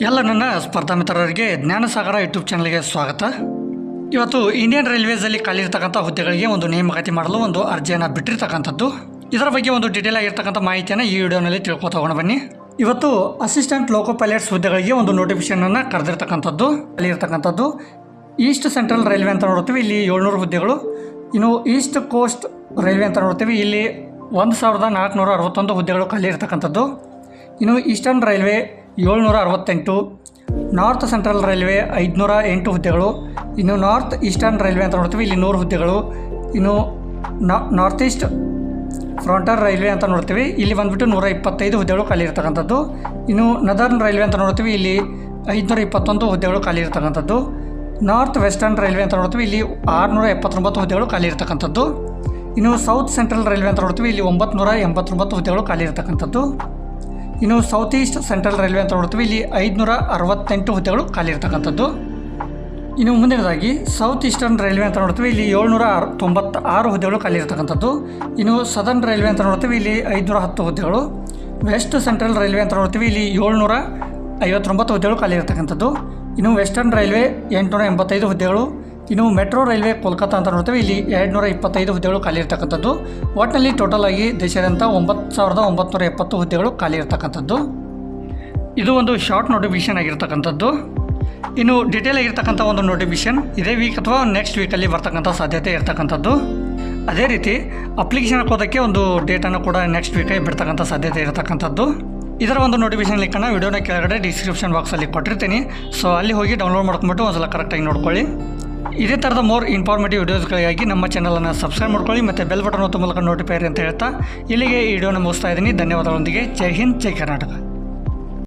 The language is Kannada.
ಎಲ್ಲ ನನ್ನ ಸ್ಪರ್ಧಾ ಮಿತ್ರರಿಗೆ ಜ್ಞಾನಸಾಗರ ಯೂಟ್ಯೂಬ್ ಚಾನಲ್ಗೆ ಸ್ವಾಗತ. ಇವತ್ತು ಇಂಡಿಯನ್ ರೈಲ್ವೇಸಲ್ಲಿ ಖಾಲಿರ್ತಕ್ಕಂಥ ಹುದ್ದೆಗಳಿಗೆ ಒಂದು ನೇಮಕಾತಿ ಮಾಡಲು ಒಂದು ಅರ್ಜಿಯನ್ನು ಬಿಟ್ಟಿರ್ತಕ್ಕಂಥದ್ದು. ಇದರ ಬಗ್ಗೆ ಒಂದು ಡೀಟೇಲ್ ಆಗಿರ್ತಕ್ಕಂಥ ಮಾಹಿತಿಯನ್ನು ಈ ವಿಡಿಯೋನಲ್ಲಿ ತಿಳ್ಕೊತಗೊಂಡು ಬನ್ನಿ. ಇವತ್ತು ಅಸಿಸ್ಟೆಂಟ್ ಲೋಕೋ ಪೈಲಟ್ಸ್ ಹುದ್ದೆಗಳಿಗೆ ಒಂದು ನೋಟಿಫಿಕೇಶನನ್ನು ಕರೆದಿರ್ತಕ್ಕಂಥದ್ದು ಅಲ್ಲಿರ್ತಕ್ಕಂಥದ್ದು ಈಸ್ಟ್ ಸೆಂಟ್ರಲ್ ರೈಲ್ವೆ ಅಂತ ನೋಡ್ತೀವಿ ಇಲ್ಲಿ ಏಳ್ನೂರು ಹುದ್ದೆಗಳು. ಇನ್ನು ಈಸ್ಟ್ ಕೋಸ್ಟ್ ರೈಲ್ವೆ ಅಂತ ನೋಡ್ತೀವಿ ಇಲ್ಲಿ ಒಂದು ಸಾವಿರದ ನಾಲ್ಕುನೂರ ಅರವತ್ತೊಂದು ಹುದ್ದೆಗಳು ಖಾಲಿ ಇರ್ತಕ್ಕಂಥದ್ದು. ಇನ್ನು ಈಸ್ಟರ್ನ್ ರೈಲ್ವೆ ಏಳ್ನೂರ ಅರವತ್ತೆಂಟು ನಾರ್ತ್ ಸೆಂಟ್ರಲ್ ರೈಲ್ವೆ ಐದುನೂರ ಎಂಟು ಹುದ್ದೆಗಳು, ಇನ್ನು ನಾರ್ತ್ ಈಸ್ಟರ್ನ್ ರೈಲ್ವೆ ಅಂತ ನೋಡ್ತೀವಿ, ಇಲ್ಲಿ ನೂರು ಹುದ್ದೆಗಳು, ಇನ್ನು ನಾರ್ತ್ ಈಸ್ಟ್ ಫ್ರಾಂಟರ್ ರೈಲ್ವೆ ಅಂತ ನೋಡ್ತೀವಿ, ಇಲ್ಲಿ ಬಂದುಬಿಟ್ಟು ನೂರ ಇಪ್ಪತ್ತೈದು ಹುದ್ದೆಗಳು ಖಾಲಿ ಇರ್ತಕ್ಕಂಥದ್ದು, ಇನ್ನು ನದರ್ನ್ ರೈಲ್ವೆ ಅಂತ ನೋಡ್ತೀವಿ, ಇಲ್ಲಿ ಐದುನೂರ ಇಪ್ಪತ್ತೊಂದು ಹುದ್ದೆಗಳು ಖಾಲಿ ಇರ್ತಕ್ಕಂಥದ್ದು, ನಾರ್ತ್ ವೆಸ್ಟರ್ನ್ ರೈಲ್ವೆ ಅಂತ ನೋಡ್ತೀವಿ, ಇಲ್ಲಿ ಆರುನೂರ ಎಪ್ಪತ್ತೊಂಬತ್ತು ಹುದ್ದೆಗಳು ಖಾಲಿ ಇರ್ತಕ್ಕಂಥದ್ದು, ಇನ್ನು ಸೌತ್ ಸೆಂಟ್ರಲ್ ರೈಲ್ವೆ ಅಂತ ನೋಡ್ತೀವಿ, ಇಲ್ಲಿ ಒಂಬತ್ತು ನೂರ ಎಂಬತ್ತೊಂಬತ್ತು ಹುದ್ದೆಗಳು ಖಾಲಿ ಇರ್ತಕ್ಕಂಥದ್ದು. ಇನ್ನು ಸೌತ್ ಈಸ್ಟ್ ಸೆಂಟ್ರಲ್ ರೈಲ್ವೆ ಅಂತ ನೋಡ್ತೀವಿ. ಇಲ್ಲಿ ಐದುನೂರ ಅರವತ್ತೆಂಟು ಹುದ್ದೆಗಳು ಖಾಲಿ ಇರ್ತಕ್ಕಂಥದ್ದು. ಇನ್ನು ಮುಂದಿನದಾಗಿ ಸೌತ್ ಈಸ್ಟರ್ನ್ ರೈಲ್ವೆ ಅಂತ ನೋಡ್ತೀವಿ. ಇಲ್ಲಿ ಏಳ್ನೂರ ಆರು ತೊಂಬತ್ತ ಆರು ಹುದ್ದೆಗಳು ಖಾಲಿ ಇರ್ತಕ್ಕಂಥದ್ದು. ಇನ್ನು ಸದರ್ನ್ ರೈಲ್ವೆ ಅಂತ ನೋಡ್ತೀವಿ. ಇಲ್ಲಿ ಐದುನೂರ ಹತ್ತು ಹುದ್ದೆಗಳು. ವೆಸ್ಟ್ ಸೆಂಟ್ರಲ್ ರೈಲ್ವೆ ಅಂತ ನೋಡ್ತೀವಿ. ಇಲ್ಲಿ ಏಳ್ನೂರ ಐವತ್ತೊಂಬತ್ತು ಹುದ್ದೆಗಳು ಖಾಲಿ ಇರ್ತಕ್ಕಂಥದ್ದು. ಇನ್ನು ವೆಸ್ಟರ್ನ್ ರೈಲ್ವೆ ಎಂಟುನೂರ ಎಂಬತ್ತೈದು ಹುದ್ದೆಗಳು. ಇನ್ನು ಮೆಟ್ರೋ ರೈಲ್ವೆ ಕೋಲ್ಕತ್ತಾ ಅಂತ ನೋಡ್ತೇವೆ. ಇಲ್ಲಿ ಎರಡುನೂರ ಇಪ್ಪತ್ತೈದು ಹುದ್ದೆಗಳು ಖಾಲಿ ಇರ್ತಕ್ಕಂಥದ್ದು. ಒಟ್ಟಿನಲ್ಲಿ ಟೋಟಲ್ ಆಗಿ ದೇಶಾದ್ಯಂತ ಒಂಬತ್ತು ಸಾವಿರದ ಒಂಬತ್ತುನೂರ ಎಪ್ಪತ್ತು ಹುದ್ದೆಗಳು ಖಾಲಿ ಇರ್ತಕ್ಕಂಥದ್ದು. ಇದು ಒಂದು ಶಾರ್ಟ್ ನೋಟಿಫಿಕೇಷನ್ ಆಗಿರ್ತಕ್ಕಂಥದ್ದು. ಇನ್ನು ಡೀಟೇಲ್ ಆಗಿರ್ತಕ್ಕಂಥ ಒಂದು ನೋಟಿಫಿಕೇಷನ್. ಇದೇ ವೀಕ್ ಅಥವಾ ನೆಕ್ಸ್ಟ್ ವೀಕಲ್ಲಿ ಬರ್ತಕ್ಕಂಥ ಸಾಧ್ಯತೆ ಇರ್ತಕ್ಕಂಥದ್ದು. ಅದೇ ರೀತಿ ಅಪ್ಲಿಕೇಶನ್ ಹಾಕೋದಕ್ಕೆ ಒಂದು ಡೇಟನ್ನು ಕೂಡ ನೆಕ್ಸ್ಟ್ ವೀಕಲ್ಲಿ ಬಿಡ್ತಕ್ಕಂಥ ಸಾಧ್ಯತೆ ಇರತಕ್ಕಂಥದ್ದು. ಇದರ ಒಂದು ನೋಟಿಫಿಕೇಶನ್ ಲಿಂಕನ್ನು ವಿಡಿಯೋನ ಕೆಳಗಡೆ ಡಿಸ್ಕ್ರಿಪ್ಷನ್ ಬಾಕ್ಸಲ್ಲಿ ಕೊಟ್ಟಿರ್ತೀನಿ. ಸೊ ಅಲ್ಲಿ ಹೋಗಿ ಡೌನ್ಲೋಡ್ ಮಾಡ್ಕೊಂಬಿಟ್ಟು ಒಂದ್ಸಲ ಕರೆಕ್ಟಾಗಿ ನೋಡ್ಕೊಳ್ಳಿ. ಇದೇ ಥರದ ಮೋರ್ ಇನ್ಫಾರ್ಮೇಟಿವ್ ವಿಡಿಯೋಸ್ಗಳಿಗಾಗಿ ನಮ್ಮ ಚಾನಲನ್ನು ಸಬ್ಸ್ಕ್ರೈಬ್ ಮಾಡ್ಕೊಳ್ಳಿ ಮತ್ತು ಬೆಲ್ ಬಟನ್ ಒತ್ತು ಮೂಲಕ ನೋಟಿಫೈ ಅಂತ ಹೇಳ್ತಾ ಇಲ್ಲಿಗೆ ಈ ವಿಡಿಯೋನ ಮುಗಿಸ್ತಾ ಇದ್ದೀನಿ. ಧನ್ಯವಾದಗಳೊಂದಿಗೆ. ಜೈ ಹಿಂದ್, ಜೈ ಕರ್ನಾಟಕ.